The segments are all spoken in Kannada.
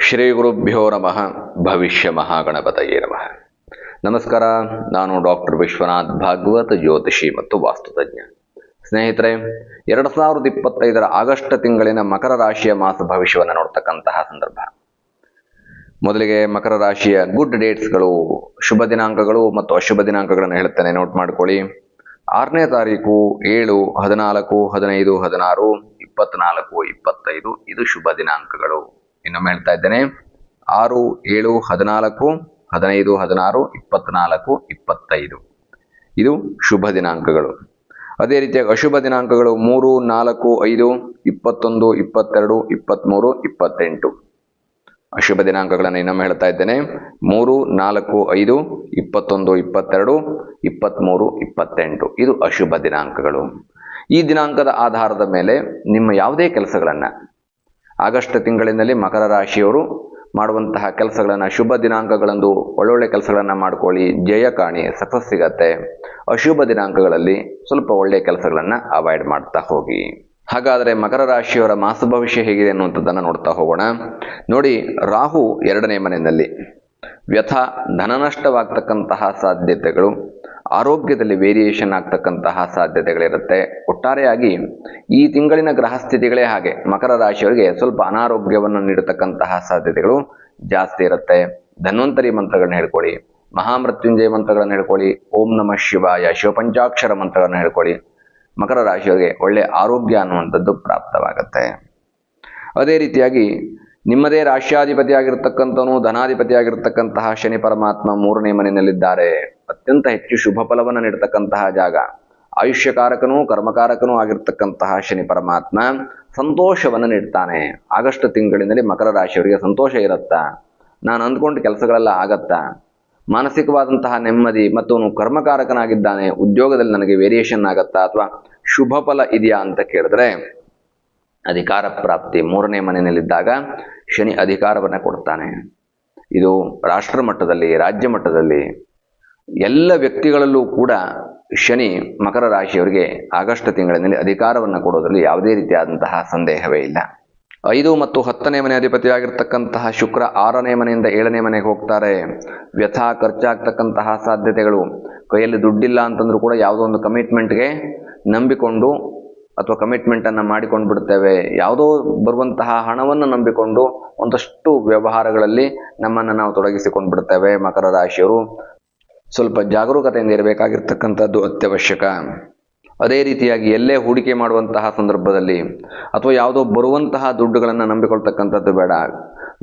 ಶ್ರೀ ಗುರುಭ್ಯೋ ನಮಃ. ಭವಿಷ್ಯ ಮಹಾಗಣಪತಯೇ ನಮಃ. ನಮಸ್ಕಾರ, ನಾನು ಡಾಕ್ಟರ್ ವಿಶ್ವನಾಥ್ ಭಾಗವತ್ ಜ್ಯೋತಿಷಿ ಮತ್ತು ವಾಸ್ತುತಜ್ಞ. ಸ್ನೇಹಿತರೆ, ಎರಡು ಸಾವಿರದ ಇಪ್ಪತ್ತೈದರ ಆಗಸ್ಟ್ ತಿಂಗಳಿನ ಮಕರ ರಾಶಿಯ ಮಾಸ ಭವಿಷ್ಯವನ್ನು ನೋಡ್ತಕ್ಕಂತಹ ಸಂದರ್ಭ. ಮೊದಲಿಗೆ ಮಕರ ರಾಶಿಯ ಗುಡ್ ಡೇಟ್ಸ್ಗಳು, ಶುಭ ದಿನಾಂಕಗಳು ಮತ್ತು ಅಶುಭ ದಿನಾಂಕಗಳನ್ನು ಹೇಳ್ತೇನೆ ನೋಟ್ ಮಾಡ್ಕೊಳ್ಳಿ. ಆರನೇ ತಾರೀಕು ಏಳು, ಹದಿನಾಲ್ಕು, ಹದಿನೈದು, ಹದಿನಾರು, ಇಪ್ಪತ್ನಾಲ್ಕು, ಇಪ್ಪತ್ತೈದು, ಇದು ಶುಭ ದಿನಾಂಕಗಳು. ಇನ್ನೊಮ್ಮೆ ಹೇಳ್ತಾ ಇದ್ದೇನೆ. ಆರು, ಏಳು, ಹದಿನಾಲ್ಕು, ಹದಿನೈದು, ಹದಿನಾರು, ಇಪ್ಪತ್ನಾಲ್ಕು, ಇಪ್ಪತ್ತೈದು. ಇದು ಶುಭ ದಿನಾಂಕಗಳು. ಅದೇ ರೀತಿಯಾಗಿ ಅಶುಭ ದಿನಾಂಕಗಳು ಮೂರು, ನಾಲ್ಕು, ಐದು, ಇಪ್ಪತ್ತೊಂದು, ಇಪ್ಪತ್ತೆರಡು ಇಪ್ಪತ್ತ್ಮೂರು ಇಪ್ಪತ್ತೆಂಟು. ಅಶುಭ ದಿನಾಂಕಗಳನ್ನು ಇನ್ನೊಮ್ಮೆ ಹೇಳ್ತಾ ಇದ್ದೇನೆ. ಮೂರು, ನಾಲ್ಕು, ಐದು, ಇಪ್ಪತ್ತೊಂದು, ಇಪ್ಪತ್ತೆರಡು ಇಪ್ಪತ್ತ್ಮೂರು ಇಪ್ಪತ್ತೆಂಟು. ಇದು ಅಶುಭ ದಿನಾಂಕಗಳು. ಈ ದಿನಾಂಕದ ಆಧಾರದ ಮೇಲೆ ನಿಮ್ಮ ಯಾವುದೇ ಕೆಲಸಗಳನ್ನು ಆಗಸ್ಟ್ ತಿಂಗಳಿನಲ್ಲಿ ಮಕರ ರಾಶಿಯವರು ಮಾಡುವಂತಹ ಕೆಲಸಗಳನ್ನು, ಶುಭ ದಿನಾಂಕಗಳಂದು ಒಳ್ಳೊಳ್ಳೆ ಕೆಲಸಗಳನ್ನು ಮಾಡ್ಕೊಳ್ಳಿ. ಜಯ ಕಾಣಿ ಸಕ್ಸಸ್ ಸಿಗತ್ತೆ. ಅಶುಭ ದಿನಾಂಕಗಳಲ್ಲಿ ಸ್ವಲ್ಪ ಒಳ್ಳೆಯ ಕೆಲಸಗಳನ್ನು ಅವಾಯ್ಡ್ ಮಾಡ್ತಾ ಹೋಗಿ. ಹಾಗಾದರೆ ಮಕರ ರಾಶಿಯವರ ಮಾಸ ಭವಿಷ್ಯ ಹೇಗಿದೆ ಅನ್ನುವಂಥದ್ದನ್ನು ನೋಡ್ತಾ ಹೋಗೋಣ. ನೋಡಿ, ರಾಹು ಎರಡನೇ ಮನೆಯಲ್ಲಿ. ವ್ಯಥ ಧನನಷ್ಟವಾಗ್ತಕ್ಕಂತಹ ಸಾಧ್ಯತೆಗಳು, ಆರೋಗ್ಯದಲ್ಲಿ ವೇರಿಯೇಷನ್ ಆಗ್ತಕ್ಕಂತಹ ಸಾಧ್ಯತೆಗಳಿರುತ್ತೆ. ಒಟ್ಟಾರೆಯಾಗಿ ಈ ತಿಂಗಳಿನ ಗ್ರಹ ಸ್ಥಿತಿಗಳೇ ಹಾಗೆ ಮಕರ ರಾಶಿಯವರಿಗೆ ಸ್ವಲ್ಪ ಅನಾರೋಗ್ಯವನ್ನು ನೀಡತಕ್ಕಂತಹ ಸಾಧ್ಯತೆಗಳು ಜಾಸ್ತಿ ಇರುತ್ತೆ. ಧನ್ವಂತರಿ ಮಂತ್ರಗಳನ್ನ ಹೇಳ್ಕೊಳ್ಳಿ, ಮಹಾಮೃತ್ಯುಂಜಯ ಮಂತ್ರಗಳನ್ನು ಹೇಳ್ಕೊಳ್ಳಿ, ಓಂ ನಮಃ ಶಿವಾಯ, ಶಿವಪಂಚಾಕ್ಷರ ಮಂತ್ರಗಳನ್ನು ಹೇಳ್ಕೊಳ್ಳಿ. ಮಕರ ರಾಶಿಯವರಿಗೆ ಒಳ್ಳೆಯ ಆರೋಗ್ಯ ಅನ್ನುವಂಥದ್ದು ಪ್ರಾಪ್ತವಾಗುತ್ತೆ. ಅದೇ ರೀತಿಯಾಗಿ ನಿಮ್ಮದೇ ರಾಶ್ಯಾಧಿಪತಿಯಾಗಿರ್ತಕ್ಕಂಥವನು, ಧನಾಧಿಪತಿಯಾಗಿರ್ತಕ್ಕಂತಹ ಶನಿ ಪರಮಾತ್ಮ ಮೂರನೇ ಮನೆಯಲ್ಲಿದ್ದಾರೆ. ಅತ್ಯಂತ ಹೆಚ್ಚು ಶುಭ ಫಲವನ್ನು ನೀಡತಕ್ಕಂತಹ ಜಾಗ. ಆಯುಷ್ಯಕಾರಕನೂ ಕರ್ಮಕಾರಕನೂ ಆಗಿರ್ತಕ್ಕಂತಹ ಶನಿ ಪರಮಾತ್ಮ ಸಂತೋಷವನ್ನು ನೀಡ್ತಾನೆ. ಆಗಸ್ಟ್ ತಿಂಗಳಿನಲ್ಲಿ ಮಕರ ರಾಶಿಯವರಿಗೆ ಸಂತೋಷ ಇರುತ್ತಾ? ನಾನು ಅಂದ್ಕೊಂಡು ಕೆಲಸಗಳೆಲ್ಲ ಆಗತ್ತಾ? ಮಾನಸಿಕವಾದಂತಹ ನೆಮ್ಮದಿ ಮತ್ತು ಅವನು ಕರ್ಮಕಾರಕನಾಗಿದ್ದಾನೆ. ಉದ್ಯೋಗದಲ್ಲಿ ನನಗೆ ವೇರಿಯೇಷನ್ ಆಗತ್ತಾ ಅಥವಾ ಶುಭ ಫಲ ಇದೆಯಾ ಅಂತ ಕೇಳಿದ್ರೆ, ಅಧಿಕಾರ ಪ್ರಾಪ್ತಿ ಮೂರನೇ ಮನೆಯಲ್ಲಿದ್ದಾಗ ಶನಿ ಅಧಿಕಾರವನ್ನು ಕೊಡ್ತಾನೆ. ಇದು ರಾಷ್ಟ್ರ ಮಟ್ಟದಲ್ಲಿ, ರಾಜ್ಯ ಮಟ್ಟದಲ್ಲಿ ಎಲ್ಲ ವ್ಯಕ್ತಿಗಳಲ್ಲೂ ಕೂಡ ಶನಿ ಮಕರ ರಾಶಿಯವರಿಗೆ ಆಗಸ್ಟ್ ತಿಂಗಳಿನಲ್ಲಿ ಅಧಿಕಾರವನ್ನು ಕೊಡೋದ್ರಲ್ಲಿ ಯಾವುದೇ ರೀತಿಯಾದಂತಹ ಸಂದೇಹವೇ ಇಲ್ಲ. ಐದು ಮತ್ತು ಹತ್ತನೇ ಮನೆ ಅಧಿಪತಿಯಾಗಿರ್ತಕ್ಕಂತಹ ಶುಕ್ರ ಆರನೇ ಮನೆಯಿಂದ ಏಳನೇ ಮನೆಗೆ ಹೋಗ್ತಾರೆ. ವ್ಯಥ ಖರ್ಚಾಗ್ತಕ್ಕಂತಹ ಸಾಧ್ಯತೆಗಳು. ಕೈಯಲ್ಲಿ ದುಡ್ಡಿಲ್ಲ ಅಂತಂದ್ರೂ ಕೂಡ ಯಾವುದೋ ಒಂದು ಕಮಿಟ್ಮೆಂಟ್ಗೆ ನಂಬಿಕೊಂಡು ಅಥವಾ ಕಮಿಟ್ಮೆಂಟನ್ನು ಮಾಡಿಕೊಂಡು ಬಿಡ್ತೇವೆ ಯಾವುದೋ ಬರುವಂತಹ ಹಣವನ್ನು ನಂಬಿಕೊಂಡು ಒಂದಷ್ಟು ವ್ಯವಹಾರಗಳಲ್ಲಿ ನಮ್ಮನ್ನು ನಾವು ತೊಡಗಿಸಿಕೊಂಡು ಬಿಡ್ತೇವೆ ಮಕರ ರಾಶಿಯವರು. ಸ್ವಲ್ಪ ಜಾಗರೂಕತೆಯಿಂದ ಇರಬೇಕಾಗಿರ್ತಕ್ಕಂಥದ್ದು ಅತ್ಯವಶ್ಯಕ. ಅದೇ ರೀತಿಯಾಗಿ ಎಲ್ಲೇ ಹೂಡಿಕೆ ಮಾಡುವಂತಹ ಸಂದರ್ಭದಲ್ಲಿ ಅಥವಾ ಯಾವುದೋ ಬರುವಂತಹ ದುಡ್ಡುಗಳನ್ನು ನಂಬಿಕೊಳ್ತಕ್ಕಂಥದ್ದು ಬೇಡ.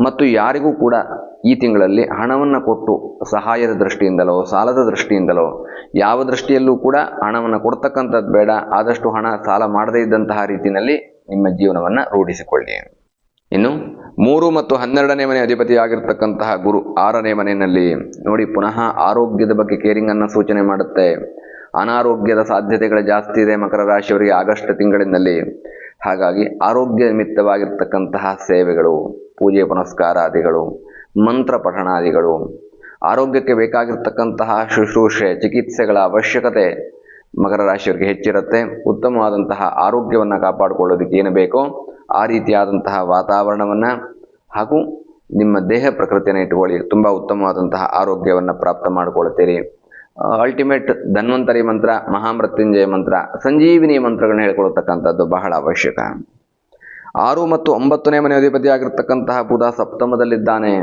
ಮತ್ತು ಯಾರಿಗೂ ಕೂಡ ಈ ತಿಂಗಳಲ್ಲಿ ಹಣವನ್ನು ಕೊಟ್ಟು ಸಹಾಯದ ದೃಷ್ಟಿಯಿಂದಲೋ, ಸಾಲದ ದೃಷ್ಟಿಯಿಂದಲೋ, ಯಾವ ದೃಷ್ಟಿಯಲ್ಲೂ ಕೂಡ ಹಣವನ್ನು ಕೊಡ್ತಕ್ಕಂಥದ್ದು ಬೇಡ. ಆದಷ್ಟು ಹಣ ಸಾಲ ಮಾಡದೇ ಇದ್ದಂತಹ ರೀತಿಯಲ್ಲಿ ನಿಮ್ಮ ಜೀವನವನ್ನು ರೂಢಿಸಿಕೊಳ್ಳಿ. ಇನ್ನು ಮೂರು ಮತ್ತು ಹನ್ನೆರಡನೇ ಮನೆ ಅಧಿಪತಿಯಾಗಿರ್ತಕ್ಕಂತಹ ಗುರು ಆರನೇ ಮನೆಯಲ್ಲಿ ನೋಡಿ ಪುನಃ ಆರೋಗ್ಯದ ಬಗ್ಗೆ ಕೇರಿಂಗ್ ಅನ್ನು ಸೂಚನೆ ಮಾಡುತ್ತೆ. ಅನಾರೋಗ್ಯದ ಸಾಧ್ಯತೆಗಳು ಜಾಸ್ತಿ ಇದೆ ಮಕರ ರಾಶಿಯವರಿಗೆ ಆಗಸ್ಟ್ ತಿಂಗಳಿನಲ್ಲಿ. ಹಾಗಾಗಿ ಆರೋಗ್ಯ ನಿಮಿತ್ತವಾಗಿರ್ತಕ್ಕಂತಹ ಸೇವೆಗಳು, ಪೂಜೆ ಪುನಸ್ಕಾರಾದಿಗಳು, ಮಂತ್ರ ಪಠಣಾದಿಗಳು, ಆರೋಗ್ಯಕ್ಕೆ ಬೇಕಾಗಿರ್ತಕ್ಕಂತಹ ಶುಶ್ರೂಷೆ, ಚಿಕಿತ್ಸೆಗಳ ಅವಶ್ಯಕತೆ ಮಕರ ರಾಶಿಯವರಿಗೆ ಹೆಚ್ಚಿರುತ್ತೆ. ಉತ್ತಮವಾದಂತಹ ಆರೋಗ್ಯವನ್ನು ಕಾಪಾಡಿಕೊಳ್ಳೋದಕ್ಕೆ ಏನು ಬೇಕೋ ಆ ರೀತಿಯಾದಂತಹ ವಾತಾವರಣವನ್ನು ಹಾಗೂ ನಿಮ್ಮ ದೇಹ ಪ್ರಕೃತಿಯನ್ನು ಇಟ್ಕೊಳ್ಳಿ ತುಂಬ ಉತ್ತಮವಾದಂತಹ ಆರೋಗ್ಯವನ್ನು ಪ್ರಾಪ್ತ ಮಾಡಿಕೊಳ್ತೀರಿ ಅಲ್ಟಿಮೇಟ್ ಧನ್ವಂತರಿ ಮಂತ್ರ, ಮಹಾಮೃತ್ಯುಂಜಯ ಮಂತ್ರ, ಸಂಜೀವಿನಿ ಮಂತ್ರಗಳನ್ನ ಹೇಳ್ಕೊಳ್ತಕ್ಕಂಥದ್ದು ಬಹಳ ಅವಶ್ಯಕ. ಆರು ಮತ್ತು ಒಂಬತ್ತನೇ ಮನೆ ಅಧಿಪತಿ ಆಗಿರ್ತಕ್ಕಂತಹ ಬುಧ ಸಪ್ತಮದಲ್ಲಿದ್ದಾನೆ.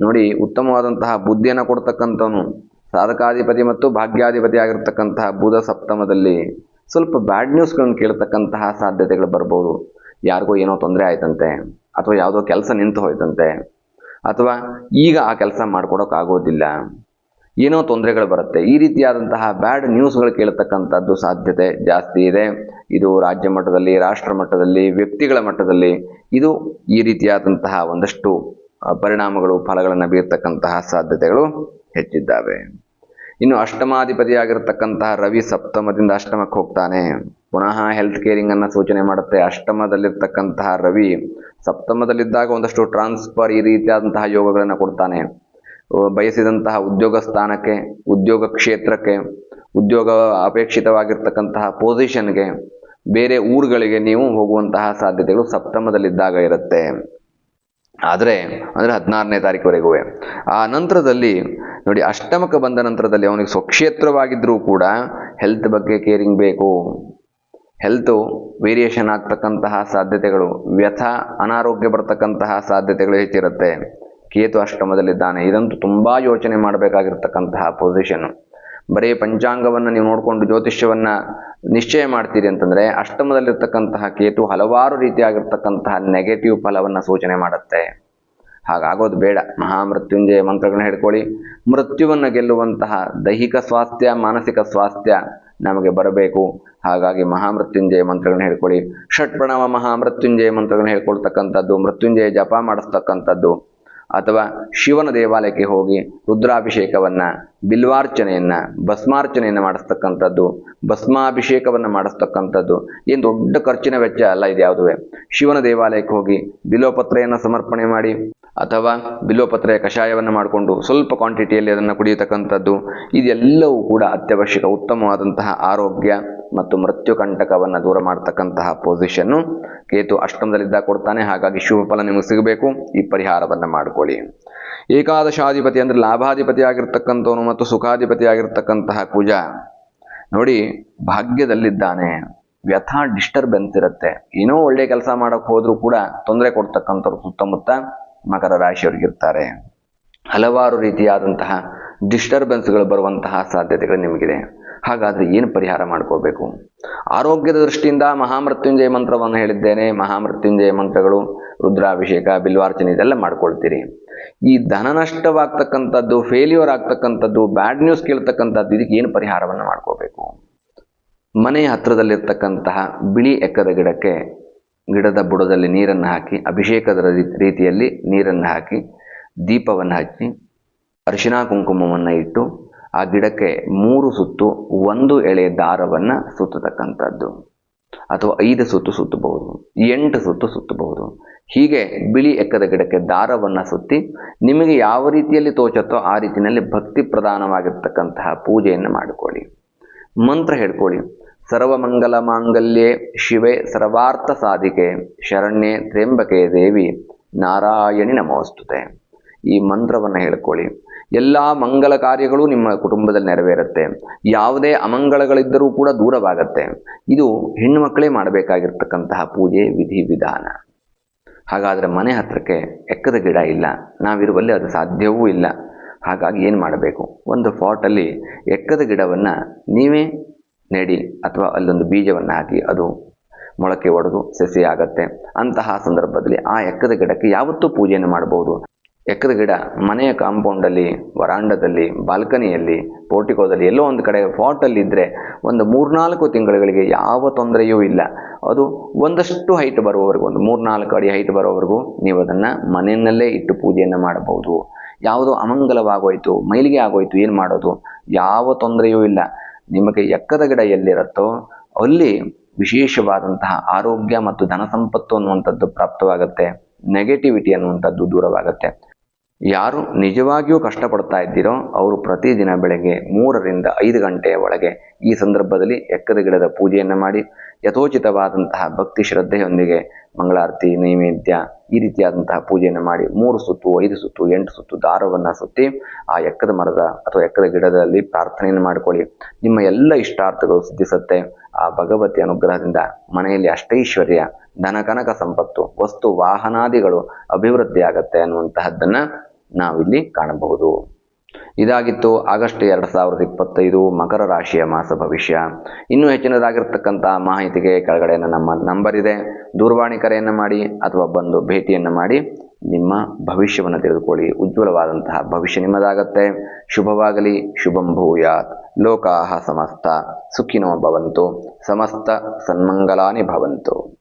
ನೋಡಿ, ಉತ್ತಮವಾದಂತಹ ಬುದ್ಧಿಯನ್ನು ಕೊಡ್ತಕ್ಕಂಥವನು. ಸಾಧಕಾಧಿಪತಿ ಮತ್ತು ಭಾಗ್ಯಾಧಿಪತಿ ಆಗಿರ್ತಕ್ಕಂತಹ ಬುಧ ಸಪ್ತಮದಲ್ಲಿ ಸ್ವಲ್ಪ ಬ್ಯಾಡ್ ನ್ಯೂಸ್ಗಳನ್ನು ಕೇಳ್ತಕ್ಕಂತಹ ಸಾಧ್ಯತೆಗಳು ಬರ್ಬೋದು. ಯಾರಿಗೋ ಏನೋ ತೊಂದರೆ ಆಯ್ತಂತೆ, ಅಥವಾ ಯಾವುದೋ ಕೆಲಸ ನಿಂತು ಹೋಯ್ತಂತೆ, ಅಥವಾ ಈಗ ಆ ಕೆಲಸ ಮಾಡ್ಕೊಡೋಕ್ಕಾಗೋದಿಲ್ಲ ಏನೋ ತೊಂದರೆಗಳು ಬರುತ್ತೆ. ಈ ರೀತಿಯಾದಂತಹ ಬ್ಯಾಡ್ ನ್ಯೂಸ್ಗಳು ಕೇಳತಕ್ಕಂಥದ್ದು ಸಾಧ್ಯತೆ ಜಾಸ್ತಿ ಇದೆ. ಇದು ರಾಜ್ಯ ಮಟ್ಟದಲ್ಲಿ, ರಾಷ್ಟ್ರ ಮಟ್ಟದಲ್ಲಿ, ವ್ಯಕ್ತಿಗಳ ಮಟ್ಟದಲ್ಲಿ ಇದು ಈ ರೀತಿಯಾದಂತಹ ಒಂದಷ್ಟು ಪರಿಣಾಮಗಳು, ಫಲಗಳನ್ನು ಬೀರ್ತಕ್ಕಂತಹ ಸಾಧ್ಯತೆಗಳು ಹೆಚ್ಚಿದ್ದಾವೆ. ಇನ್ನು ಅಷ್ಟಮಾಧಿಪತಿಯಾಗಿರ್ತಕ್ಕಂತಹ ರವಿ ಸಪ್ತಮದಿಂದ ಅಷ್ಟಮಕ್ಕೆ ಹೋಗ್ತಾನೆ. ಪುನಃ ಹೆಲ್ತ್ ಕೇರಿಂಗ್ ಅನ್ನ ಸೂಚನೆ ಮಾಡುತ್ತೆ. ಅಷ್ಟಮದಲ್ಲಿರ್ತಕ್ಕಂತಹ ರವಿ ಸಪ್ತಮದಲ್ಲಿದ್ದಾಗ ಒಂದಷ್ಟು ಟ್ರಾನ್ಸ್ಫರ್ ಈ ರೀತಿಯಾದಂತಹ ಯೋಗಗಳನ್ನು ಕೊಡ್ತಾನೆ. ಬಯಸಿದಂತಹ ಉದ್ಯೋಗ ಸ್ಥಾನಕ್ಕೆ, ಉದ್ಯೋಗ ಕ್ಷೇತ್ರಕ್ಕೆ, ಉದ್ಯೋಗ ಅಪೇಕ್ಷಿತವಾಗಿರ್ತಕ್ಕಂತಹ ಪೊಸಿಷನ್ಗೆ ಬೇರೆ ಊರುಗಳಿಗೆ ನೀವು ಹೋಗುವಂತಹ ಸಾಧ್ಯತೆಗಳು ಸಪ್ತಮದಲ್ಲಿದ್ದಾಗ ಇರುತ್ತೆ. ಆದರೆ, ಅಂದರೆ ಹದಿನಾರನೇ ತಾರೀಕುವರೆಗೂ. ಆ ನಂತರದಲ್ಲಿ ನೋಡಿ, ಅಷ್ಟಮಕ್ಕೆ ಬಂದ ನಂತರದಲ್ಲಿ ಅವನಿಗೆ ಸ್ವಕ್ಷೇತ್ರವಾಗಿದ್ದರೂ ಕೂಡ ಹೆಲ್ತ್ ಬಗ್ಗೆ ಕೇರಿಂಗ್ ಬೇಕು. ಹೆಲ್ತು ವೇರಿಯೇಷನ್ ಆಗ್ತಕ್ಕಂತಹ ಸಾಧ್ಯತೆಗಳು, ವ್ಯಥ, ಅನಾರೋಗ್ಯ ಬರ್ತಕ್ಕಂತಹ ಸಾಧ್ಯತೆಗಳು ಹೆಚ್ಚಿರುತ್ತೆ. ಕೇತು ಅಷ್ಟಮದಲ್ಲಿದ್ದಾನೆ. ಇದಂತೂ ತುಂಬ ಯೋಚನೆ ಮಾಡಬೇಕಾಗಿರ್ತಕ್ಕಂತಹ ಪೊಸಿಷನ್ ಬರೀ ಪಂಚಾಂಗವನ್ನು ನೀವು ನೋಡಿಕೊಂಡು ಜ್ಯೋತಿಷ್ಯವನ್ನು ನಿಶ್ಚಯ ಮಾಡ್ತೀರಿ ಅಂತಂದರೆ, ಅಷ್ಟಮದಲ್ಲಿರ್ತಕ್ಕಂತಹ ಕೇತು ಹಲವಾರು ರೀತಿಯಾಗಿರ್ತಕ್ಕಂತಹ ನೆಗೆಟಿವ್ ಫಲವನ್ನು ಸೂಚನೆ ಮಾಡುತ್ತೆ. ಹಾಗಾಗೋದು ಬೇಡ. ಮಹಾಮೃತ್ಯುಂಜಯ ಮಂತ್ರಗಳನ್ನ ಹಿಡ್ಕೊಳ್ಳಿ ಮೃತ್ಯುವನ್ನು ಗೆಲ್ಲುವಂತಹ ದೈಹಿಕ ಸ್ವಾಸ್ಥ್ಯ, ಮಾನಸಿಕ ಸ್ವಾಸ್ಥ್ಯ ನಮಗೆ ಬರಬೇಕು. ಹಾಗಾಗಿ ಮಹಾಮೃತ್ಯುಂಜಯ ಮಂತ್ರಗಳನ್ನ ಹೇಳ್ಕೊಳ್ಳಿ. ಷಟ್ಪ್ರಣವ ಮಹಾಮೃತ್ಯುಂಜಯ ಮಂತ್ರಗಳನ್ನ ಹೇಳ್ಕೊಳ್ತಕ್ಕಂಥದ್ದು, ಮೃತ್ಯುಂಜಯ ಜಪ ಮಾಡಿಸ್ತಕ್ಕಂಥದ್ದು. ಅಥವಾ ಶಿವನ ದೇವಾಲಯಕ್ಕೆ ಹೋಗಿ ರುದ್ರಾಭಿಷೇಕವನ್ನು, ಬಿಲ್ವಾರ್ಚನೆಯನ್ನು, ಭಸ್ಮಾರ್ಚನೆಯನ್ನು ಮಾಡಿಸ್ತಕ್ಕಂಥದ್ದು, ಭಸ್ಮಾಭಿಷೇಕವನ್ನು ಮಾಡಿಸ್ತಕ್ಕಂಥದ್ದು. ಏನು ದೊಡ್ಡ ಖರ್ಚಿನ ವೆಚ್ಚ ಅಲ್ಲ ಇದು ಯಾವುದುವೆ ಶಿವನ ದೇವಾಲಯಕ್ಕೆ ಹೋಗಿ ಬಿಲೋಪತ್ರೆಯನ್ನು ಸಮರ್ಪಣೆ ಮಾಡಿ ಅಥವಾ ಬಿಲೋಪತ್ರೆಯ ಕಷಾಯವನ್ನು ಮಾಡಿಕೊಂಡು ಸ್ವಲ್ಪ ಕ್ವಾಂಟಿಟಿಯಲ್ಲಿ ಅದನ್ನು ಕುಡಿಯತಕ್ಕಂಥದ್ದು, ಇದೆಲ್ಲವೂ ಕೂಡ ಅತ್ಯವಶ್ಯಕ ಉತ್ತಮವಾದಂತಹ ಆರೋಗ್ಯ ಮತ್ತು ಮೃತ್ಯು ಕಂಟಕವನ್ನು ದೂರ ಮಾಡತಕ್ಕಂತಹ ಪೊಸಿಷನ್ನು ಕೇತು ಅಷ್ಟಮದಲ್ಲಿದ್ದ ಕೊಡ್ತಾನೆ, ಹಾಗಾಗಿ ಶುಭ ಫಲ ನಿಮಗೆ ಸಿಗಬೇಕು. ಈ ಪರಿಹಾರವನ್ನು ಮಾಡಿಕೊಳ್ಳಿ. ಏಕಾದಶಾಧಿಪತಿ ಅಂದರೆ ಲಾಭಾಧಿಪತಿ ಆಗಿರ್ತಕ್ಕಂಥವನು ಮತ್ತು ಸುಖಾಧಿಪತಿ ಆಗಿರ್ತಕ್ಕಂತಹ ಕುಜ ನೋಡಿ, ಭಾಗ್ಯದಲ್ಲಿದ್ದಾನೆ. ವ್ಯಥ ಡಿಸ್ಟರ್ಬೆನ್ಸ್ ಇರುತ್ತೆ. ಏನೋ ಒಳ್ಳೆ ಕೆಲಸ ಮಾಡೋಕ್ಕೆ ಹೋದರೂ ಕೂಡ ತೊಂದರೆ ಕೊಡ್ತಕ್ಕಂಥವ್ರು ಸುತ್ತಮುತ್ತ ಮಕರ ರಾಶಿಯವರಿಗಿರ್ತಾರೆ ಹಲವಾರು ರೀತಿಯಾದಂತಹ ಡಿಸ್ಟರ್ಬೆನ್ಸ್ಗಳು ಬರುವಂತಹ ಸಾಧ್ಯತೆಗಳು ನಿಮಗಿದೆ. ಹಾಗಾದರೆ ಏನು ಪರಿಹಾರ ಮಾಡ್ಕೋಬೇಕು? ಆರೋಗ್ಯದ ದೃಷ್ಟಿಯಿಂದ ಮಹಾಮೃತ್ಯುಂಜಯ ಮಂತ್ರವನ್ನು ಹೇಳಿದ್ದೇನೆ. ಮಹಾಮೃತ್ಯುಂಜಯ ಮಂತ್ರಗಳು, ರುದ್ರಾಭಿಷೇಕ, ಬಿಲ್ವಾರ್ಚನೆ ಇದೆಲ್ಲ ಮಾಡ್ಕೊಳ್ತೀರಿ. ಈ ಧನ ನಷ್ಟವಾಗ್ತಕ್ಕಂಥದ್ದು ಫೇಲ್ಯೂರ್ ಆಗ್ತಕ್ಕಂಥದ್ದು ಬ್ಯಾಡ್ ನ್ಯೂಸ್ ಕೇಳ್ತಕ್ಕಂಥದ್ದು, ಇದಕ್ಕೆ ಏನು ಪರಿಹಾರವನ್ನು ಮಾಡ್ಕೋಬೇಕು? ಮನೆಯ ಹತ್ತಿರದಲ್ಲಿರ್ತಕ್ಕಂತಹ ಬಿಳಿ ಎಕ್ಕದ ಗಿಡಕ್ಕೆ ಗಿಡದ ಬುಡದಲ್ಲಿ ನೀರನ್ನು ಹಾಕಿ, ಅಭಿಷೇಕದ ರೀತಿಯಲ್ಲಿ ನೀರನ್ನು ಹಾಕಿ, ದೀಪವನ್ನು ಹಚ್ಚಿ, ಅರಿಶಿನ ಕುಂಕುಮವನ್ನು ಇಟ್ಟು, ಆ ಗಿಡಕ್ಕೆ ಮೂರು ಸುತ್ತು, ಒಂದು ಎಳೆ ದಾರವನ್ನು ಸುತ್ತತಕ್ಕಂಥದ್ದು. ಅಥವಾ ಐದು ಸುತ್ತು ಸುತ್ತಬಹುದು, ಎಂಟು ಸುತ್ತು ಸುತ್ತಬಹುದು. ಹೀಗೆ ಬಿಳಿ ಎಕ್ಕದ ಗಿಡಕ್ಕೆ ದಾರವನ್ನು ಸುತ್ತಿ, ನಿಮಗೆ ಯಾವ ರೀತಿಯಲ್ಲಿ ತೋಚತ್ತೋ ಆ ರೀತಿಯಲ್ಲಿ ಭಕ್ತಿ ಪ್ರಧಾನವಾಗಿರ್ತಕ್ಕಂತಹ ಪೂಜೆಯನ್ನು ಮಾಡಿಕೊಳ್ಳಿ. ಮಂತ್ರ ಹೇಳ್ಕೊಳ್ಳಿ. ಸರ್ವಮಂಗಲ ಮಾಂಗಲ್ಯೆ ಶಿವೆ ಸರ್ವಾರ್ಥ ಸಾಧಿಕೆ ಶರಣ್ಯೆ ತ್ರ್ಯಂಬಕೆ ದೇವಿ ನಾರಾಯಣಿ ನಮೋಸ್ತುತೆ. ಈ ಮಂತ್ರವನ್ನು ಹೇಳ್ಕೊಳ್ಳಿ. ಎಲ್ಲ ಮಂಗಲ ಕಾರ್ಯಗಳು ನಿಮ್ಮ ಕುಟುಂಬದಲ್ಲಿ ನೆರವೇರುತ್ತೆ. ಯಾವುದೇ ಅಮಂಗಳಗಳಿದ್ದರೂ ಕೂಡ ದೂರವಾಗತ್ತೆ. ಇದು ಹೆಣ್ಣು ಮಕ್ಕಳೇ ಮಾಡಬೇಕಾಗಿರ್ತಕ್ಕಂತಹ ಪೂಜೆ, ವಿಧಿ, ವಿಧಾನ. ಹಾಗಾದರೆ ಮನೆ ಹತ್ರಕ್ಕೆ ಎಕ್ಕದ ಗಿಡ ಇಲ್ಲ. ನಾವಿರುವಲ್ಲಿ ಅದು ಸಾಧ್ಯವೂ ಇಲ್ಲ. ಹಾಗಾಗಿ ಏನು ಮಾಡಬೇಕು? ಒಂದು ಫಾಟಲ್ಲಿ ಎಕ್ಕದ ಗಿಡವನ್ನು ನೀವೇ ನೆಡಿ ಅಥವಾ ಅಲ್ಲೊಂದು ಬೀಜವನ್ನು ಹಾಕಿ ಅದು ಮೊಳಕೆ ಒಡೆದು ಸಸಿ ಆಗತ್ತೆ ಅಂತಹ ಸಂದರ್ಭದಲ್ಲಿ ಆ ಎಕ್ಕದ ಗಿಡಕ್ಕೆ ಯಾವತ್ತೂ ಪೂಜೆಯನ್ನು ಮಾಡಬಹುದು. ಎಕ್ಕದ ಗಿಡ ಮನೆಯ ಕಾಂಪೌಂಡಲ್ಲಿ, ವರಾಂಡದಲ್ಲಿ, ಬಾಲ್ಕನಿಯಲ್ಲಿ, ಪೋರ್ಟಿಕೋದಲ್ಲಿ ಎಲ್ಲೋ ಒಂದು ಕಡೆ ಫಾಟಲ್ಲಿ ಇದ್ದರೆ ಒಂದು ಮೂರ್ನಾಲ್ಕು ತಿಂಗಳುಗಳಿಗೆ ಯಾವ ತೊಂದರೆಯೂ ಇಲ್ಲ. ಅದು ಒಂದಷ್ಟು ಹೈಟ್ ಬರುವವರೆಗೂ, ಒಂದು ಮೂರ್ನಾಲ್ಕು ಅಡಿ ಹೈಟ್ ಬರೋವರೆಗೂ ನೀವು ಅದನ್ನು ಮನೆಯಲ್ಲೇ ಇಟ್ಟು ಪೂಜೆಯನ್ನು ಮಾಡಬಹುದು. ಯಾವುದೋ ಅಮಂಗಲವಾಗೋಯ್ತು, ಮೈಲಿಗೆ ಆಗೋಯ್ತು, ಏನು ಮಾಡೋದು? ಯಾವ ತೊಂದರೆಯೂ ಇಲ್ಲ. ನಿಮಗೆ ಎಕ್ಕದ ಗಿಡ ಎಲ್ಲಿರುತ್ತೋ ಅಲ್ಲಿ ವಿಶೇಷವಾದಂತಹ ಆರೋಗ್ಯ ಮತ್ತು ಧನ ಸಂಪತ್ತು ಅನ್ನುವಂಥದ್ದು ಪ್ರಾಪ್ತವಾಗುತ್ತೆ ನೆಗೆಟಿವಿಟಿ ಅನ್ನುವಂಥದ್ದು ದೂರವಾಗುತ್ತೆ. ಯಾರು ನಿಜವಾಗಿಯೂ ಕಷ್ಟಪಡ್ತಾ ಇದ್ದೀರೋ ಅವರು ಪ್ರತಿದಿನ ಬೆಳಗ್ಗೆ ಮೂರರಿಂದ ಐದು ಗಂಟೆಯ ಒಳಗೆ ಈ ಸಂದರ್ಭದಲ್ಲಿ ಎಕ್ಕದ ಗಿಡದ ಪೂಜೆಯನ್ನು ಮಾಡಿ ಯಥೋಚಿತವಾದಂತಹ ಭಕ್ತಿ ಶ್ರದ್ಧೆಯೊಂದಿಗೆ ಮಂಗಳಾರತಿ, ನೈವೇದ್ಯ ಈ ರೀತಿಯಾದಂತಹ ಪೂಜೆಯನ್ನು ಮಾಡಿ ಮೂರು ಸುತ್ತು, ಐದು ಸುತ್ತು, ಎಂಟು ಸುತ್ತು ದಾರವನ್ನು ಸುತ್ತಿ ಆ ಎಕ್ಕದ ಮರದ ಅಥವಾ ಎಕ್ಕದ ಗಿಡದಲ್ಲಿ ಪ್ರಾರ್ಥನೆಯನ್ನು ಮಾಡಿಕೊಳ್ಳಿ. ನಿಮ್ಮ ಎಲ್ಲ ಇಷ್ಟಾರ್ಥಗಳು ಸಿದ್ಧಿಸುತ್ತೆ. ಆ ಭಗವತಿ ಅನುಗ್ರಹದಿಂದ ಮನೆಯಲ್ಲಿ ಅಷ್ಟೈಶ್ವರ್ಯ, ಧನಕನಕ ಸಂಪತ್ತು, ವಸ್ತು ವಾಹನಾದಿಗಳು ಅಭಿವೃದ್ಧಿ ಆಗತ್ತೆ ಅನ್ನುವಂತಹದ್ದನ್ನು ನಾವಿಲ್ಲಿ ಕಾಣಬಹುದು. ಇದಾಗಿತ್ತು ಆಗಸ್ಟ್ ಎರಡು ಸಾವಿರದ ಇಪ್ಪತ್ತೈದು ಮಕರ ರಾಶಿಯ ಮಾಸ ಭವಿಷ್ಯ. ಇನ್ನೂ ಹೆಚ್ಚಿನದಾಗಿರ್ತಕ್ಕಂಥ ಮಾಹಿತಿಗೆ ಕೆಳಗಡೆ ನಮ್ಮ ನಂಬರ್ ಇದೆ. ದೂರವಾಣಿ ಕರೆಯನ್ನು ಮಾಡಿ ಅಥವಾ ಬಂದು ಭೇಟಿಯನ್ನು ಮಾಡಿ ನಿಮ್ಮ ಭವಿಷ್ಯವನ್ನು ತಿಳಿದುಕೊಳ್ಳಿ. ಉಜ್ವಲವಾದಂತಹ ಭವಿಷ್ಯ ನಿಮ್ಮದಾಗತ್ತೆ. ಶುಭವಾಗಲಿ. ಶುಭಂ ಭೂಯಾತ್. ಲೋಕಾಹ ಸಮಸ್ತ. ಸುಖಿನೋ ಭವಂತು. ಸಮಸ್ತ ಸನ್ಮಂಗಲಾನಿ ಭವಂತು.